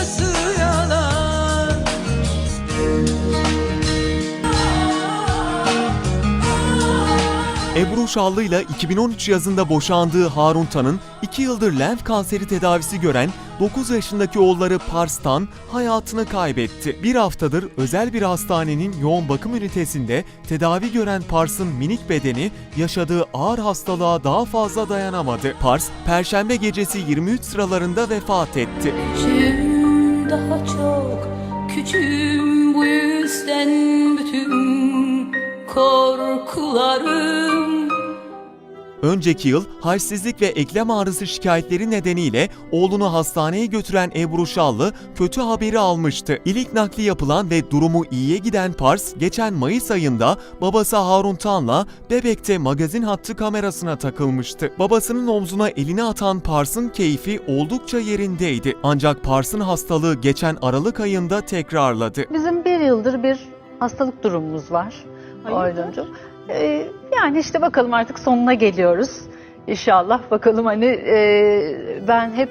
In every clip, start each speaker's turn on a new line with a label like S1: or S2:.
S1: nasıl yalan
S2: Ebru Şallı ile 2013 yazında boşandığı Harun Tan'ın 2 yıldır lenf kanseri tedavisi gören 9 yaşındaki oğulları Pars'tan hayatını kaybetti. Bir haftadır özel bir hastanenin yoğun bakım ünitesinde tedavi gören Pars'ın minik bedeni yaşadığı ağır hastalığa daha fazla dayanamadı. Pars, Perşembe gecesi 23 sıralarında vefat etti.
S3: Küçüğüm daha çok. Küçüğüm bu yüzden bütün korkularım
S2: Önceki yıl halsizlik ve eklem ağrısı şikayetleri nedeniyle oğlunu hastaneye götüren Ebru Şallı kötü haberi almıştı. İlik nakli yapılan ve durumu iyiye giden Pars geçen Mayıs ayında babası Harun Tan'la Bebek'te magazin hattı kamerasına takılmıştı. Babasının omzuna elini atan Pars'ın keyfi oldukça yerindeydi. Ancak Pars'ın hastalığı geçen Aralık ayında tekrarladı.
S4: Bizim bir yıldır bir hastalık durumumuz var. Aydın'cığım. Ee, yani işte bakalım artık sonuna geliyoruz. İnşallah bakalım hani e, ben hep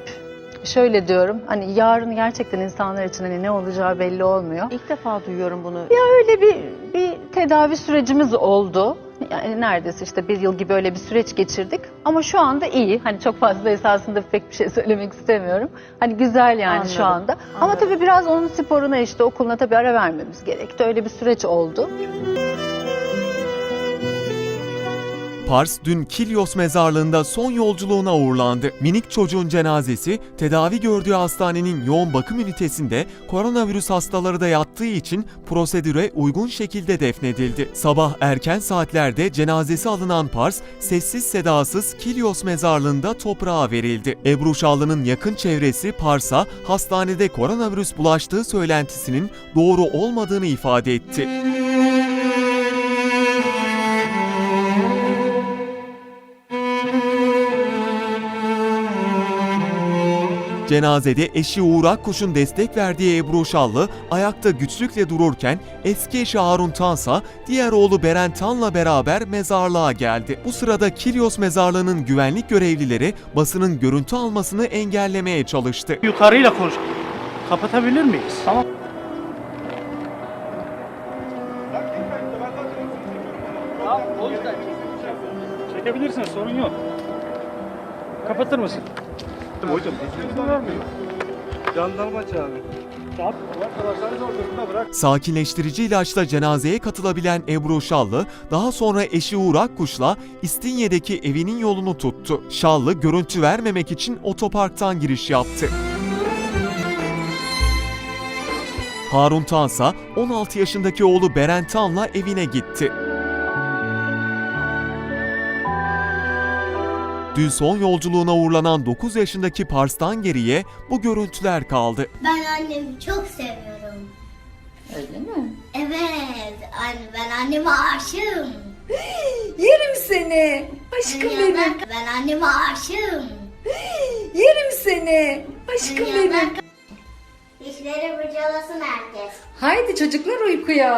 S4: şöyle diyorum hani yarın gerçekten insanlar için hani ne olacağı belli olmuyor.
S5: İlk defa duyuyorum bunu.
S4: Öyle bir bir tedavi sürecimiz oldu. Yani neredeyse işte bir yıl gibi öyle bir süreç geçirdik. Ama şu anda iyi. Hani çok fazla esasında pek bir şey söylemek istemiyorum. Hani güzel yani şu
S5: Anladım,
S4: anda. Ama
S5: anladım.
S4: tabii biraz onun sporuna işte okuluna tabii ara vermemiz gerekti. Öyle bir süreç oldu.
S2: Pars dün Kilyos mezarlığında son yolculuğuna uğurlandı. Minik çocuğun cenazesi tedavi gördüğü hastanenin yoğun bakım ünitesinde koronavirüs hastaları da yattığı için prosedüre uygun şekilde defnedildi. Sabah erken saatlerde cenazesi alınan Pars sessiz sedasız Kilyos mezarlığında toprağa verildi. Ebru Şallı'nın yakın çevresi Pars'a hastanede koronavirüs bulaştığı söylentisinin doğru olmadığını ifade etti. Cenazede eşi Uğur Akkuş'un destek verdiği Ebru Şallı ayakta güçlükle dururken eski eşi Harun Tansa diğer oğlu Beren Tan'la beraber mezarlığa geldi. Bu sırada Kilyos mezarlığının güvenlik görevlileri basının görüntü almasını engellemeye çalıştı.
S6: Yukarıyla konuş. Kapatabilir miyiz? Tamam. Çekebilirsin sorun yok. Kapatır mısın? Hocam izin vermiyor. Jandarma çağırıyor.
S2: Sakinleştirici ilaçla cenazeye katılabilen Ebru Şallı daha sonra eşi Uğur Akkuş'la İstinye'deki evinin yolunu tuttu. Şallı görüntü vermemek için otoparktan giriş yaptı. Harun Tansa 16 yaşındaki oğlu Beren Tan'la evine gitti. Dün son yolculuğuna uğurlanan 9 yaşındaki Pars'tan geriye bu görüntüler kaldı.
S7: Ben annemi çok seviyorum.
S4: Öyle mi?
S7: Evet, anne ben anneme aşığım.
S8: Yerim seni. Aşkım
S7: Ya
S8: benim.
S7: Ben, ben anneme aşığım.
S8: Yerim seni. Aşkım
S7: Ya
S8: benim.
S7: ben- Dişleri fırçalasın herkes.
S8: Haydi çocuklar uykuya.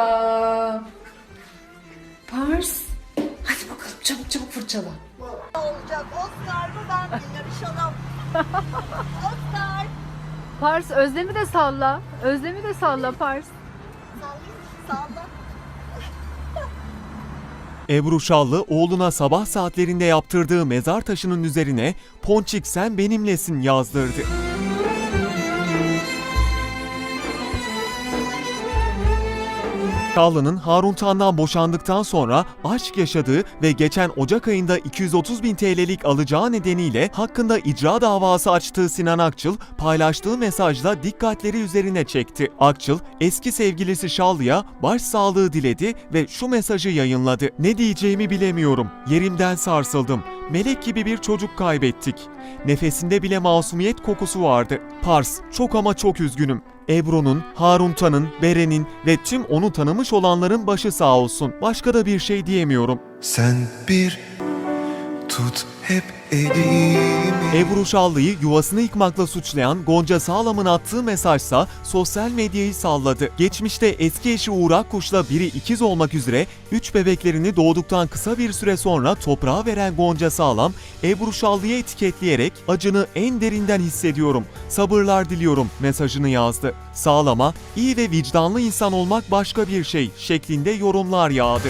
S8: Pars. Hadi bakalım çabuk çabuk fırçala.
S4: Pars Özlem'i de salla. Özlem'i de salla Pars.
S2: Ebru Şallı oğluna sabah saatlerinde yaptırdığı mezar taşının üzerine Ponçik sen benimlesin yazdırdı. Şallı'nın Harun Tan'dan boşandıktan sonra aşk yaşadığı ve geçen Ocak ayında 230 bin TL'lik alacağı nedeniyle hakkında icra davası açtığı Sinan Akçıl paylaştığı mesajla dikkatleri üzerine çekti. Akçıl eski sevgilisi Şallı'ya başsağlığı diledi ve şu mesajı yayınladı. Ne diyeceğimi bilemiyorum. Yerimden sarsıldım. Melek gibi bir çocuk kaybettik. Nefesinde bile masumiyet kokusu vardı. Pars, çok ama çok üzgünüm. Ebru'nun, Harun Tan'ın, Beren'in ve tüm onu tanımış olanların başı sağ olsun. Başka da bir şey diyemiyorum.
S9: Sen bir
S1: Tut hep elimi
S2: Ebru Şallı'yı yuvasını yıkmakla suçlayan Gonca Sağlam'ın attığı mesajsa sosyal medyayı salladı. Geçmişte eski eşi Uğur Akkuş'la biri ikiz olmak üzere 3 bebeklerini doğduktan kısa bir süre sonra toprağa veren Gonca Sağlam, Ebru Şallı'yı etiketleyerek acını en derinden hissediyorum, sabırlar diliyorum mesajını yazdı. Sağlam'a iyi ve vicdanlı insan olmak başka bir şey şeklinde yorumlar yağdı.